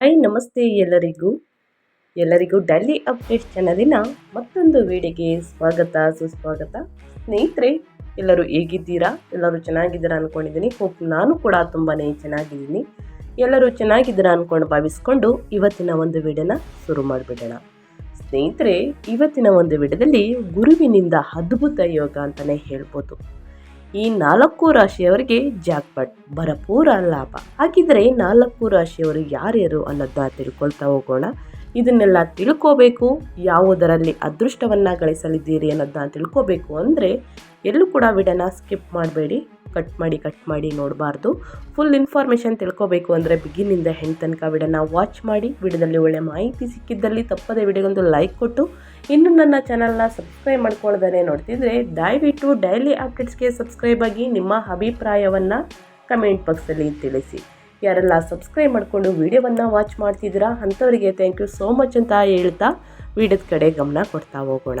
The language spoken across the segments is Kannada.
ಹಾಯ್ ನಮಸ್ತೆ ಎಲ್ಲರಿಗೂ. ಎಲ್ಲರಿಗೂ ಡೈಲಿ ಅಪ್ಡೇಟ್ ಚಾನಲಿನ ಮತ್ತೊಂದು ವಿಡಿಯೋಗೆ ಸ್ವಾಗತ, ಸುಸ್ವಾಗತ. ಸ್ನೇಹಿತರೆ, ಎಲ್ಲರೂ ಹೇಗಿದ್ದೀರಾ? ಎಲ್ಲರೂ ಚೆನ್ನಾಗಿದ್ದೀರಾ ಅಂದ್ಕೊಂಡಿದ್ದೀನಿ ಹೋಪ್ ನಾನು ಕೂಡ ತುಂಬಾ ಚೆನ್ನಾಗಿದ್ದೀನಿ. ಎಲ್ಲರೂ ಚೆನ್ನಾಗಿದ್ದೀರಾ ಅಂದ್ಕೊಂಡು ಭಾವಿಸ್ಕೊಂಡು ಇವತ್ತಿನ ಒಂದು ವಿಡಿಯೋನ ಶುರು ಮಾಡಿಬಿಡೋಣ. ಸ್ನೇಹಿತರೆ, ಇವತ್ತಿನ ಒಂದು ವಿಡಿಯೋದಲ್ಲಿ ಗುರುವಿನಿಂದ ಅದ್ಭುತ ಯೋಗ ಅಂತಲೇ ಹೇಳ್ಬೋದು. ಈ ನಾಲ್ಕು ರಾಶಿಯವರಿಗೆ ಜಾಕ್ಪಾಟ್ ಭರಪೂರ ಲಾಭ. ಹಾಗಿದ್ರೆ ನಾಲ್ಕು ರಾಶಿಯವರು ಯಾರ್ಯಾರು ಅನ್ನೋದನ್ನ ತಿಳ್ಕೊಳ್ತಾ ಹೋಗೋಣ. ಇದನ್ನೆಲ್ಲ ತಿಳ್ಕೋಬೇಕು, ಯಾವುದರಲ್ಲಿ ಅದೃಷ್ಟವನ್ನು ಗಳಿಸಲಿದ್ದೀರಿ ಅನ್ನೋದನ್ನ ತಿಳ್ಕೋಬೇಕು ಅಂದರೆ ಎಲ್ಲೂ ಕೂಡ ವಿಡನ ಸ್ಕಿಪ್ ಮಾಡಬೇಡಿ. ಕಟ್ ಮಾಡಿ ಕಟ್ ಮಾಡಿ ನೋಡಬಾರ್ದು. ಫುಲ್ ಇನ್ಫಾರ್ಮೇಷನ್ ತಿಳ್ಕೋಬೇಕು ಅಂದರೆ ಬಿಗಿನಿಂದ ಹೆಣ್ಣು ತನಕ ವಿಡನ್ನ ವಾಚ್ ಮಾಡಿ. ವಿಡಿಯೋದಲ್ಲಿ ಒಳ್ಳೆ ಮಾಹಿತಿ ಸಿಕ್ಕಿದ್ದಲ್ಲಿ ತಪ್ಪದೆ ವಿಡಿಯೋಗೊಂದು ಲೈಕ್ ಕೊಟ್ಟು. ಇನ್ನು ನನ್ನ ಚಾನಲ್ನ ಸಬ್ಸ್ಕ್ರೈಬ್ ಮಾಡ್ಕೊಳ್ದೇ ನೋಡ್ತಿದ್ರೆ ದಯವಿಟ್ಟು ಡೈಲಿ ಅಪ್ಡೇಟ್ಸ್ಗೆ ಸಬ್ಸ್ಕ್ರೈಬ್ ಆಗಿ ನಿಮ್ಮ ಅಭಿಪ್ರಾಯವನ್ನು ಕಮೆಂಟ್ ಬಾಕ್ಸಲ್ಲಿ ತಿಳಿಸಿ. ಯಾರೆಲ್ಲ ಸಬ್ಸ್ಕ್ರೈಬ್ ಮಾಡಿಕೊಂಡು ವಿಡಿಯೋವನ್ನು ವಾಚ್ ಮಾಡ್ತಿದ್ದೀರಾ, ಅಂಥವರಿಗೆ ಥ್ಯಾಂಕ್ ಯು ಸೋ ಮಚ್ ಅಂತ ಹೇಳ್ತಾ ವಿಡಿಯೋದ ಕಡೆ ಗಮನ ಕೊಡ್ತಾ ಹೋಗೋಣ.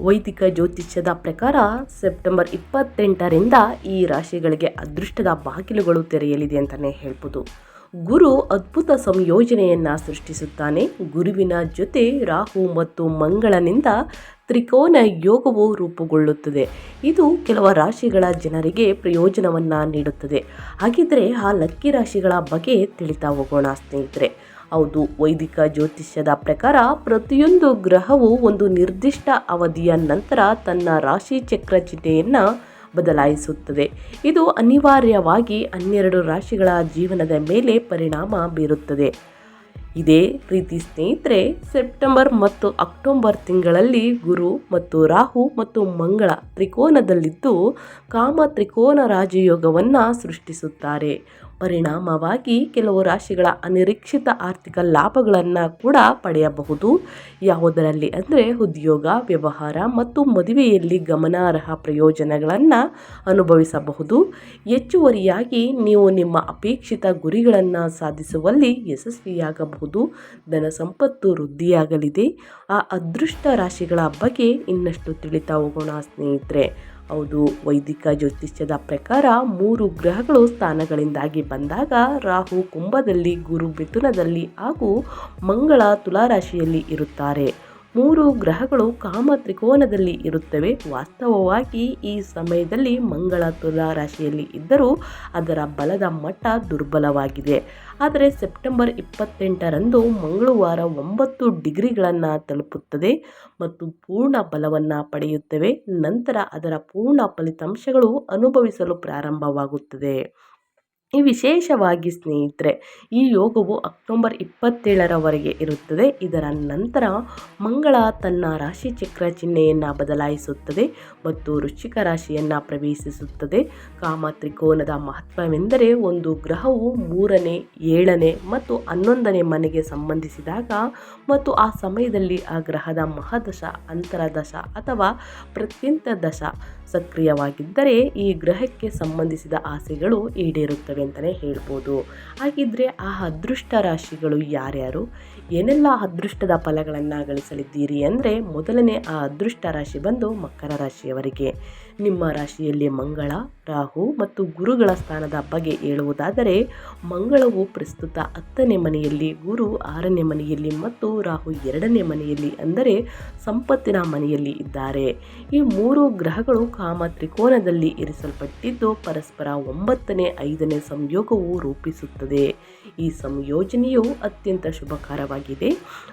ವೈದಿಕ ಜ್ಯೋತಿಷ್ಯದ ಪ್ರಕಾರ ಸೆಪ್ಟೆಂಬರ್ ಇಪ್ಪತ್ತೆಂಟರಿಂದ ಈ ರಾಶಿಗಳಿಗೆ ಅದೃಷ್ಟದ ಬಾಗಿಲುಗಳು ತೆರೆಯಲಿದೆ ಅಂತಲೇ ಹೇಳ್ಬೋದು. ಗುರು ಅದ್ಭುತ ಸಂಯೋಜನೆಯನ್ನು ಸೃಷ್ಟಿಸುತ್ತಾನೆ. ಗುರುವಿನ ಜೊತೆ ರಾಹು ಮತ್ತು ಮಂಗಳನಿಂದ ತ್ರಿಕೋನ ಯೋಗವು ರೂಪುಗೊಳ್ಳುತ್ತದೆ. ಇದು ಕೆಲವು ರಾಶಿಗಳ ಜನರಿಗೆ ಪ್ರಯೋಜನವನ್ನು ನೀಡುತ್ತದೆ. ಹಾಗಿದ್ದರೆ ಆ ಲಕ್ಕಿ ರಾಶಿಗಳ ಬಗ್ಗೆ ತಿಳಿತಾ ಹೋಗೋಣ ಸ್ನೇಹಿತರೆ. ಹೌದು, ವೈದಿಕ ಜ್ಯೋತಿಷ್ಯದ ಪ್ರಕಾರ ಪ್ರತಿಯೊಂದು ಗ್ರಹವು ಒಂದು ನಿರ್ದಿಷ್ಟ ಅವಧಿಯ ನಂತರ ತನ್ನ ರಾಶಿ ಚಕ್ರ ಚಿಹ್ನೆಯನ್ನು ಬದಲಾಯಿಸುತ್ತದೆ. ಇದು ಅನಿವಾರ್ಯವಾಗಿ ಹನ್ನೆರಡು ರಾಶಿಗಳ ಜೀವನದ ಮೇಲೆ ಪರಿಣಾಮ ಬೀರುತ್ತದೆ. ಇದೇ ರೀತಿ ಸ್ನೇಹಿತರೆ, ಸೆಪ್ಟೆಂಬರ್ ಮತ್ತು ಅಕ್ಟೋಬರ್ ತಿಂಗಳಲ್ಲಿ ಗುರು ಮತ್ತು ರಾಹು ಮತ್ತು ಮಂಗಳ ತ್ರಿಕೋನದಲ್ಲಿದ್ದು ಕಾಮ ತ್ರಿಕೋನ ರಾಜಯೋಗವನ್ನು ಸೃಷ್ಟಿಸುತ್ತಾರೆ. ಪರಿಣಾಮವಾಗಿ ಕೆಲವು ರಾಶಿಗಳ ಅನಿರೀಕ್ಷಿತ ಆರ್ಥಿಕ ಲಾಭಗಳನ್ನು ಕೂಡ ಪಡೆಯಬಹುದು. ಯಾವುದರಲ್ಲಿ ಅಂದರೆ ಉದ್ಯೋಗ, ವ್ಯವಹಾರ ಮತ್ತು ಮದುವೆಯಲ್ಲಿ ಗಮನಾರ್ಹ ಪ್ರಯೋಜನಗಳನ್ನು ಅನುಭವಿಸಬಹುದು. ಹೆಚ್ಚುವರಿಯಾಗಿ ನೀವು ನಿಮ್ಮ ಅಪೇಕ್ಷಿತ ಗುರಿಗಳನ್ನು ಸಾಧಿಸುವಲ್ಲಿ ಯಶಸ್ವಿಯಾಗಬಹುದು. ಧನ ಸಂಪತ್ತು ವೃದ್ಧಿಯಾಗಲಿದೆ. ಆ ಅದೃಷ್ಟ ರಾಶಿಗಳ ಬಗ್ಗೆ ಇನ್ನಷ್ಟು ತಿಳಿತಾ ಹೋಗೋಣ ಸ್ನೇಹಿತರೆ. ಹೌದು. ವೈದಿಕ ಜ್ಯೋತಿಷ್ಯದ ಪ್ರಕಾರ ಮೂರು ಗ್ರಹಗಳು ಸ್ಥಾನಗಳಿಂದಾಗಿ ಬಂದಾಗ ರಾಹು ಕುಂಭದಲ್ಲಿ, ಗುರು ಮಿಥುನದಲ್ಲಿ ಹಾಗೂ ಮಂಗಳ ತುಲಾರಾಶಿಯಲ್ಲಿ ಇರುತ್ತಾರೆ. ಮೂರು ಗ್ರಹಗಳು ಕಾಮ ತ್ರಿಕೋನದಲ್ಲಿ ಇರುತ್ತವೆ. ವಾಸ್ತವವಾಗಿ ಈ ಸಮಯದಲ್ಲಿ ಮಂಗಳ ತುಲಾರಾಶಿಯಲ್ಲಿ ಇದ್ದರೂ ಅದರ ಬಲದ ಮಟ್ಟ ದುರ್ಬಲವಾಗಿದೆ. ಆದರೆ ಸೆಪ್ಟೆಂಬರ್ ಇಪ್ಪತ್ತೆಂಟರಂದು ಮಂಗಳವಾರ ಒಂಬತ್ತು ಡಿಗ್ರಿಗಳನ್ನು ತಲುಪುತ್ತದೆ ಮತ್ತು ಪೂರ್ಣ ಬಲವನ್ನು ಪಡೆಯುತ್ತವೆ. ನಂತರ ಅದರ ಪೂರ್ಣ ಫಲಿತಾಂಶಗಳು ಅನುಭವಿಸಲು ಪ್ರಾರಂಭವಾಗುತ್ತದೆ. ಈ ವಿಶೇಷವಾಗಿ ಸ್ನೇಹಿತರೆ, ಈ ಯೋಗವು ಅಕ್ಟೋಬರ್ ಇಪ್ಪತ್ತೇಳರವರೆಗೆ ಇರುತ್ತದೆ. ಇದರ ನಂತರ ಮಂಗಳ ತನ್ನ ರಾಶಿ ಚಕ್ರ ಚಿಹ್ನೆಯನ್ನು ಬದಲಾಯಿಸುತ್ತದೆ ಮತ್ತು ವೃಶ್ಚಿಕ ರಾಶಿಯನ್ನು ಪ್ರವೇಶಿಸುತ್ತದೆ. ಕಾಮ ತ್ರಿಕೋನದ ಮಹತ್ವವೆಂದರೆ ಒಂದು ಗ್ರಹವು ಮೂರನೇ, ಏಳನೇ ಮತ್ತು ಹನ್ನೊಂದನೇ ಮನೆಗೆ ಸಂಬಂಧಿಸಿದಾಗ ಮತ್ತು ಆ ಸಮಯದಲ್ಲಿ ಆ ಗ್ರಹದ ಮಹಾದಶ, ಅಂತರದಶ ಅಥವಾ ಪ್ರತ್ಯಂತ ದಶ ಸಕ್ರಿಯವಾಗಿದ್ದರೆ ಈ ಗ್ರಹಕ್ಕೆ ಸಂಬಂಧಿಸಿದ ಆಸೆಗಳು ಈಡೇರುತ್ತವೆ. ಅಂತಲೇ ಹೇಳ್ಬೋದು. ಹಾಗಿದ್ರೆ ಆ ಅದೃಷ್ಟ ರಾಶಿಗಳು ಯಾರ್ಯಾರು? ಏನೆಲ್ಲ ಅದೃಷ್ಟದ ಫಲಗಳನ್ನು ಗಳಿಸಲಿದ್ದೀರಿ ಅಂದರೆ ಮೊದಲನೇ ಆ ಅದೃಷ್ಟ ರಾಶಿ ಬಂದು ಮಕರ ರಾಶಿಯವರಿಗೆ. ನಿಮ್ಮ ರಾಶಿಯಲ್ಲಿ ಮಂಗಳ ರಾಹು ಮತ್ತು ಗುರುಗಳ ಸ್ಥಾನದ ಬಗ್ಗೆ ಹೇಳುವುದಾದರೆ, ಮಂಗಳವು ಪ್ರಸ್ತುತ ಹತ್ತನೇ ಮನೆಯಲ್ಲಿ, ಗುರು ಆರನೇ ಮನೆಯಲ್ಲಿ ಮತ್ತು ರಾಹು ಎರಡನೇ ಮನೆಯಲ್ಲಿ ಅಂದರೆ ಸಂಪತ್ತಿನ ಮನೆಯಲ್ಲಿ ಇದ್ದಾರೆ. ಈ ಮೂರು ಗ್ರಹಗಳು ಕಾಮ ತ್ರಿಕೋನದಲ್ಲಿ ಇರಿಸಲ್ಪಟ್ಟಿದ್ದು, ಪರಸ್ಪರ ಒಂಬತ್ತನೇ, ಐದನೇ ಸಂಯೋಗವು ರೂಪಿಸುತ್ತದೆ. ಈ ಸಂಯೋಜನೆಯು ಅತ್ಯಂತ ಶುಭಕರವಾಗಿದೆ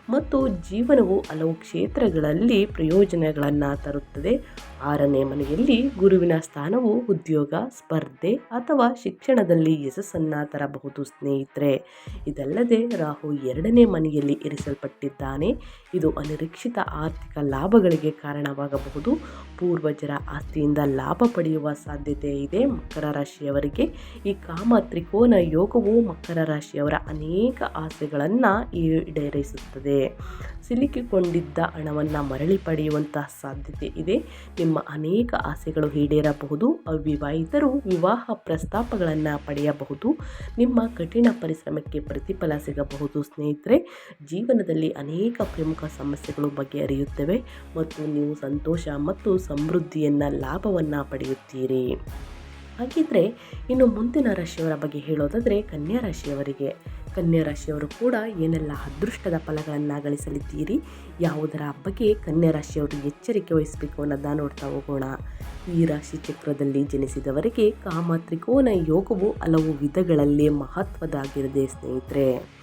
ಮತ್ತು ಜೀವನವು ಹಲವು ಕ್ಷೇತ್ರಗಳಲ್ಲಿ ಪ್ರಯೋಜನಗಳನ್ನು ತರುತ್ತದೆ. ಆರನೇ ಮನೆಯಲ್ಲಿ ಗುರುವಿನ ಸ್ಥಾನವು ಉದ್ಯೋಗ, ಸ್ಪರ್ಧೆ ಅಥವಾ ಶಿಕ್ಷಣದಲ್ಲಿ ಯಶಸ್ಸನ್ನು ತರಬಹುದು ಸ್ನೇಹಿತರೆ. ಇದಲ್ಲದೆ ರಾಹು ಎರಡನೇ ಮನೆಯಲ್ಲಿ ಇರಿಸಲ್ಪಟ್ಟಿದ್ದಾನೆ. ಇದು ಅನಿರೀಕ್ಷಿತ ಆರ್ಥಿಕ ಲಾಭಗಳಿಗೆ ಕಾರಣವಾಗಬಹುದು. ಪೂರ್ವಜರ ಆಸ್ತಿಯಿಂದ ಲಾಭ ಪಡೆಯುವ ಸಾಧ್ಯತೆ ಇದೆ. ಮಕರ ರಾಶಿಯವರಿಗೆ ಈ ಕಾಮ ತ್ರಿಕೋನ ಯೋಗವು ಮಕರ ರಾಶಿಯವರ ಅನೇಕ ಆಸೆಗಳನ್ನು ಈಡೇರಿಸುತ್ತದೆ. ಸಿಲುಕಿಕೊಂಡಿದ್ದ ಹಣವನ್ನು ಮರಳಿ ಪಡೆಯುವಂತಹ ಸಾಧ್ಯತೆ ಇದೆ. ನಿಮ್ಮ ಅನೇಕ ಆಸೆಗಳು ಈಡೇರಬಹುದು, ಅವಿವಾಹಿತರು ವಿವಾಹ ಪ್ರಸ್ತಾಪಗಳನ್ನು ಪಡೆಯಬಹುದು, ನಿಮ್ಮ ಕಠಿಣ ಪರಿಶ್ರಮಕ್ಕೆ ಪ್ರತಿಫಲ ಸಿಗಬಹುದು. ಸ್ನೇಹಿತರೆ, ಜೀವನದಲ್ಲಿ ಅನೇಕ ಪ್ರಮುಖ ಸಮಸ್ಯೆಗಳು ಬಗೆಹರಿಯುತ್ತವೆ ಮತ್ತು ನೀವು ಸಂತೋಷ ಮತ್ತು ಸಮೃದ್ಧಿಯನ್ನು ಲಾಭವನ್ನು ಪಡೆಯುತ್ತೀರಿ. ಹಾಗಿದ್ರೆ ಇನ್ನು ಮುಂದಿನ ರಾಶಿಯವರ ಬಗ್ಗೆ ಹೇಳೋದಾದರೆ ಕನ್ಯಾ ರಾಶಿಯವರಿಗೆ. ಕನ್ಯಾ ರಾಶಿಯವರು ಕೂಡ ಏನೆಲ್ಲ ಅದೃಷ್ಟದ ಫಲಗಳನ್ನು ಗಳಿಸಲಿದ್ದೀರಿ ಯಾವುದರ ಬಗ್ಗೆ ಕನ್ಯಾ ರಾಶಿಯವರು ಎಚ್ಚರಿಕೆ ವಹಿಸಬೇಕು ಅನ್ನೋದನ್ನ ನೋಡ್ತಾ ಹೋಗೋಣ. ಈ ರಾಶಿ ಚಕ್ರದಲ್ಲಿ ಜನಿಸಿದವರಿಗೆ ಕಾಮ ತ್ರಿಕೋನ ಯೋಗವು ಹಲವು ವಿಧಗಳಲ್ಲಿ ಮಹತ್ವದಾಗಿರದೆ ಸ್ನೇಹಿತರೆ.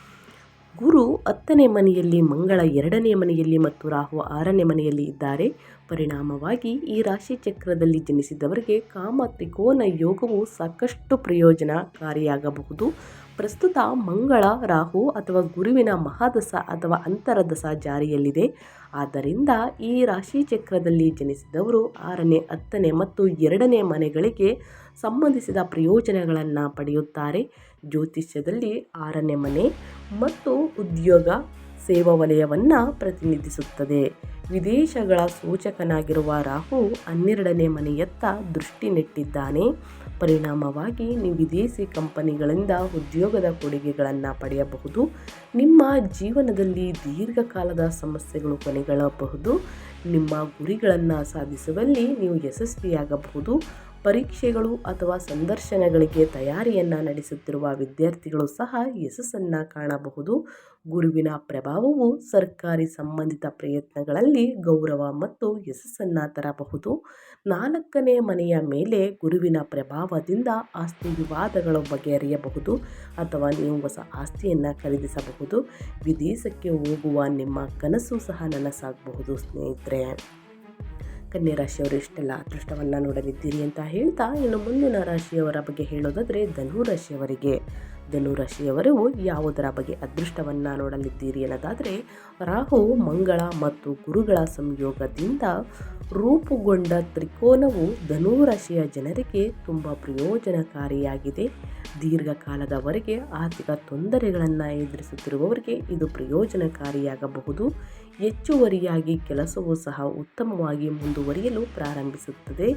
ಗುರು ಹತ್ತನೇ ಮನೆಯಲ್ಲಿ, ಮಂಗಳ ಎರಡನೇ ಮನೆಯಲ್ಲಿ ಮತ್ತು ರಾಹು ಆರನೇ ಮನೆಯಲ್ಲಿ ಇದ್ದಾರೆ. ಪರಿಣಾಮವಾಗಿ ಈ ರಾಶಿ ಚಕ್ರದಲ್ಲಿ ಜನಿಸಿದವರಿಗೆ ಕಾಮ ತ್ರಿಕೋನ ಯೋಗವು ಸಾಕಷ್ಟು ಪ್ರಯೋಜನಕಾರಿಯಾಗಬಹುದು. ಪ್ರಸ್ತುತ ಮಂಗಳ, ರಾಹು ಅಥವಾ ಗುರುವಿನ ಮಹಾದಸ ಅಥವಾ ಅಂತರದಸ ಜಾರಿಯಲ್ಲಿದೆ. ಆದ್ದರಿಂದ ಈ ರಾಶಿ ಚಕ್ರದಲ್ಲಿ ಜನಿಸಿದವರು ಆರನೇ, ಹತ್ತನೇ ಮತ್ತು ಎರಡನೇ ಮನೆಗಳಿಗೆ ಸಂಬಂಧಿಸಿದ ಪ್ರಯೋಜನಗಳನ್ನು ಪಡೆಯುತ್ತಾರೆ. ಜ್ಯೋತಿಷ್ಯದಲ್ಲಿ ಆರನೇ ಮನೆ ಮತ್ತು ಉದ್ಯೋಗ ಸೇವಾ ವಲಯವನ್ನು ಪ್ರತಿನಿಧಿಸುತ್ತದೆ. ವಿದೇಶಗಳ ಸೂಚಕನಾಗಿರುವ ರಾಹು ಹನ್ನೆರಡನೇ ಮನೆಯತ್ತ ದೃಷ್ಟಿ ನೆಟ್ಟಿದ್ದಾನೆ. ಪರಿಣಾಮವಾಗಿ ನೀವು ವಿದೇಶಿ ಕಂಪನಿಗಳಿಂದ ಉದ್ಯೋಗದ ಕೊಡುಗೆಗಳನ್ನು ಪಡೆಯಬಹುದು. ನಿಮ್ಮ ಜೀವನದಲ್ಲಿ ದೀರ್ಘಕಾಲದ ಸಮಸ್ಯೆಗಳು ಕೊನೆಗೊಳ್ಳಬಹುದು. ನಿಮ್ಮ ಗುರಿಗಳನ್ನು ಸಾಧಿಸುವಲ್ಲಿ ನೀವು ಯಶಸ್ವಿಯಾಗಬಹುದು. ಪರೀಕ್ಷೆಗಳು ಅಥವಾ ಸಂದರ್ಶನಗಳಿಗೆ ತಯಾರಿಯನ್ನು ನಡೆಸುತ್ತಿರುವ ವಿದ್ಯಾರ್ಥಿಗಳು ಸಹ ಯಶಸ್ಸನ್ನು ಕಾಣಬಹುದು. ಗುರುವಿನ ಪ್ರಭಾವವು ಸರ್ಕಾರಿ ಸಂಬಂಧಿತ ಪ್ರಯತ್ನಗಳಲ್ಲಿ ಗೌರವ ಮತ್ತು ಯಶಸ್ಸನ್ನು ತರಬಹುದು. ನಾಲ್ಕನೇ ಮನೆಯ ಮೇಲೆ ಗುರುವಿನ ಪ್ರಭಾವದಿಂದ ಆಸ್ತಿ ವಿವಾದಗಳು ಬಗೆಹರಿಯಬಹುದು ಅಥವಾ ನೀವು ಹೊಸ ಆಸ್ತಿಯನ್ನು ಖರೀದಿಸಬಹುದು. ವಿದೇಶಕ್ಕೆ ಹೋಗುವ ನಿಮ್ಮ ಕನಸು ಸಹ ನನಸಾಗಬಹುದು ಸ್ನೇಹಿತರೆ. ಕನ್ಯಾ ರಾಶಿಯವರು ಇಷ್ಟೆಲ್ಲ ಅದೃಷ್ಟವನ್ನು ನೋಡಲಿದ್ದೀರಿ ಅಂತ ಹೇಳ್ತಾ ಇನ್ನು ಮುಂದಿನ ರಾಶಿಯವರ ಬಗ್ಗೆ ಹೇಳೋದಾದರೆ ಧನು ರಾಶಿಯವರಿಗೆ. ಧನು ರಾಶಿಯವರು ಯಾವುದರ ಬಗ್ಗೆ ಅದೃಷ್ಟವನ್ನು ನೋಡಲಿದ್ದೀರಿ ಅನ್ನೋದಾದರೆ ರಾಹು, ಮಂಗಳ ಮತ್ತು ಗುರುಗಳ ಸಂಯೋಗದಿಂದ ರೂಪುಗೊಂಡ ತ್ರಿಕೋನವು ಧನು ರಾಶಿಯ ಜನರಿಗೆ ತುಂಬ ಪ್ರಯೋಜನಕಾರಿಯಾಗಿದೆ. ದೀರ್ಘಕಾಲದವರೆಗೆ ಆರ್ಥಿಕ ತೊಂದರೆಗಳನ್ನು ಎದುರಿಸುತ್ತಿರುವವರಿಗೆ ಇದು ಪ್ರಯೋಜನಕಾರಿಯಾಗಬಹುದು. ಹೆಚ್ಚುವರಿಯಾಗಿ ಕೆಲಸವು ಸಹ ಉತ್ತಮವಾಗಿ ಮುಂದುವರಿಯಲು ಪ್ರಾರಂಭಿಸುತ್ತದೆ.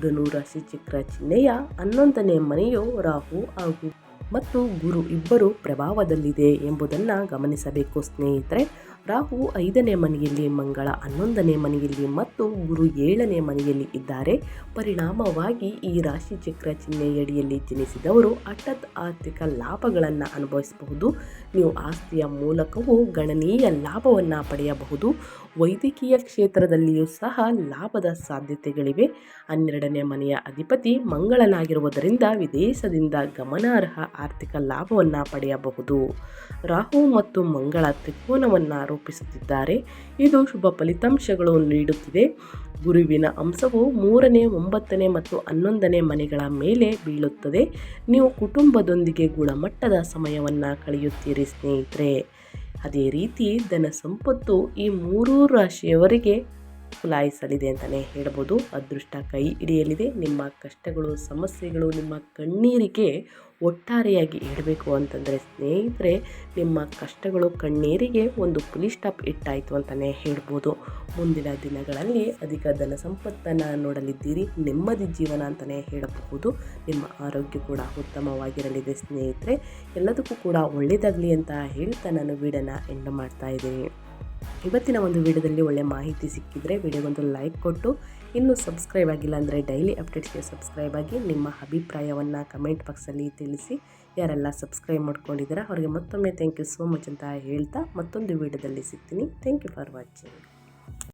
ಧನುರಾಶಿ ಚಕ್ರ ಚಿಹ್ನೆಯ ಹನ್ನೊಂದನೇ ಮನೆಯು ರಾಹು ಹಾಗೂ ಮತ್ತು ಗುರು ಇಬ್ಬರು ಪ್ರಭಾವದಲ್ಲಿದೆ ಎಂಬುದನ್ನು ಗಮನಿಸಬೇಕು ಸ್ನೇಹಿತರೆ. ರಾಹು ಐದನೇ ಮನೆಯಲ್ಲಿ, ಮಂಗಳ ಹನ್ನೊಂದನೇ ಮನೆಯಲ್ಲಿ ಮತ್ತು ಗುರು ಏಳನೇ ಮನೆಯಲ್ಲಿ ಇದ್ದಾರೆ. ಪರಿಣಾಮವಾಗಿ ಈ ರಾಶಿ ಚಕ್ರ ಚಿಹ್ನೆಯಡಿಯಲ್ಲಿ ಜನಿಸಿದವರು ಹಠಾತ್ ಆರ್ಥಿಕ ಲಾಭಗಳನ್ನು ಅನುಭವಿಸಬಹುದು. ನೀವು ಆಸ್ತಿಯ ಮೂಲಕವೂ ಗಣನೀಯ ಲಾಭವನ್ನು ಪಡೆಯಬಹುದು. ವೈದ್ಯಕೀಯ ಕ್ಷೇತ್ರದಲ್ಲಿಯೂ ಸಹ ಲಾಭದ ಸಾಧ್ಯತೆಗಳಿವೆ. ಹನ್ನೆರಡನೇ ಮನೆಯ ಅಧಿಪತಿ ಮಂಗಳನಾಗಿರುವುದರಿಂದ ವಿದೇಶದಿಂದ ಗಮನಾರ್ಹ ಆರ್ಥಿಕ ಲಾಭವನ್ನು ಪಡೆಯಬಹುದು. ರಾಹು ಮತ್ತು ಮಂಗಳ ತ್ರಿಕೋನವನ್ನು ರೂಪಿಸುತ್ತಿದ್ದಾರೆ ಇದು ಶುಭ ಫಲಿತಾಂಶಗಳು ನೀಡುತ್ತಿದೆ. ಗುರುವಿನ ಅಂಶವು ಮೂರನೇ, ಒಂಬತ್ತನೇ ಮತ್ತು ಹನ್ನೊಂದನೇ ಮನೆಗಳ ಮೇಲೆ ಬೀಳುತ್ತದೆ. ನೀವು ಕುಟುಂಬದೊಂದಿಗೆ ಗುಣಮಟ್ಟದ ಸಮಯವನ್ನು ಕಳೆಯುತ್ತೀರಿ ಸ್ನೇಹಿತರೆ. ಅದೇ ರೀತಿ ಧನ ಸಂಪತ್ತು ಈ ಮೂರೂ ರಾಶಿಯವರಿಗೆ ಕುಲಾಯಿಸಲಿದೆ ಅಂತಲೇ ಹೇಳ್ಬೋದು. ಅದೃಷ್ಟ ಕೈ ಹಿಡಿಯಲಿದೆ. ನಿಮ್ಮ ಕಷ್ಟಗಳು, ಸಮಸ್ಯೆಗಳು ನಿಮ್ಮ ಕಣ್ಣೀರಿಗೆ ಒಟ್ಟಾರೆಯಾಗಿ ಹೇಳಬೇಕು ಅಂತಂದರೆ ಸ್ನೇಹಿತರೆ, ನಿಮ್ಮ ಕಷ್ಟಗಳು ಕಣ್ಣೀರಿಗೆ ಒಂದು ಪುಲಿ ಸ್ಟಾಪ್ ಇಟ್ಟಾಯಿತು ಅಂತಲೇ ಹೇಳ್ಬೋದು. ಮುಂದಿನ ದಿನಗಳಲ್ಲಿ ಅಧಿಕ ಧನ ಸಂಪತ್ತನ್ನು ನೋಡಲಿದ್ದೀರಿ. ನೆಮ್ಮದಿ ಜೀವನ ಅಂತಲೇ ಹೇಳಬಹುದು. ನಿಮ್ಮ ಆರೋಗ್ಯ ಕೂಡ ಉತ್ತಮವಾಗಿರಲಿದೆ ಸ್ನೇಹಿತರೆ. ಎಲ್ಲದಕ್ಕೂ ಕೂಡ ಒಳ್ಳೆಯದಾಗಲಿ ಅಂತ ಹೇಳ್ತಾ ನಾನು ವೀಡನ್ನು ಎಂಡ್ ಮಾಡ್ತಾ ಇದ್ದೀನಿ. ಇವತ್ತಿನ ಒಂದು ವಿಡಿಯೋದಲ್ಲಿ ಒಳ್ಳೆ ಮಾಹಿತಿ ಸಿಕ್ಕಿದರೆ ವಿಡಿಯೋಗೊಂದು ಲೈಕ್ ಕೊಟ್ಟು, ಇನ್ನೂ ಸಬ್ಸ್ಕ್ರೈಬ್ ಆಗಿಲ್ಲ ಅಂದರೆ ಡೈಲಿ ಅಪ್ಡೇಟ್ಸ್ಗೆ ಸಬ್ಸ್ಕ್ರೈಬ್ ಆಗಿ ನಿಮ್ಮ ಅಭಿಪ್ರಾಯವನ್ನು ಕಮೆಂಟ್ ಬಾಕ್ಸಲ್ಲಿ ತಿಳಿಸಿ. ಯಾರೆಲ್ಲ ಸಬ್ಸ್ಕ್ರೈಬ್ ಮಾಡ್ಕೊಂಡಿದ್ದೀರಾ, ಅವರಿಗೆ ಮತ್ತೊಮ್ಮೆ ಥ್ಯಾಂಕ್ ಯು ಸೋ ಮಚ್ ಅಂತ ಹೇಳ್ತಾ ಮತ್ತೊಂದು ವಿಡಿಯೋದಲ್ಲಿ ಸಿಗ್ತೀನಿ. Thank you for watching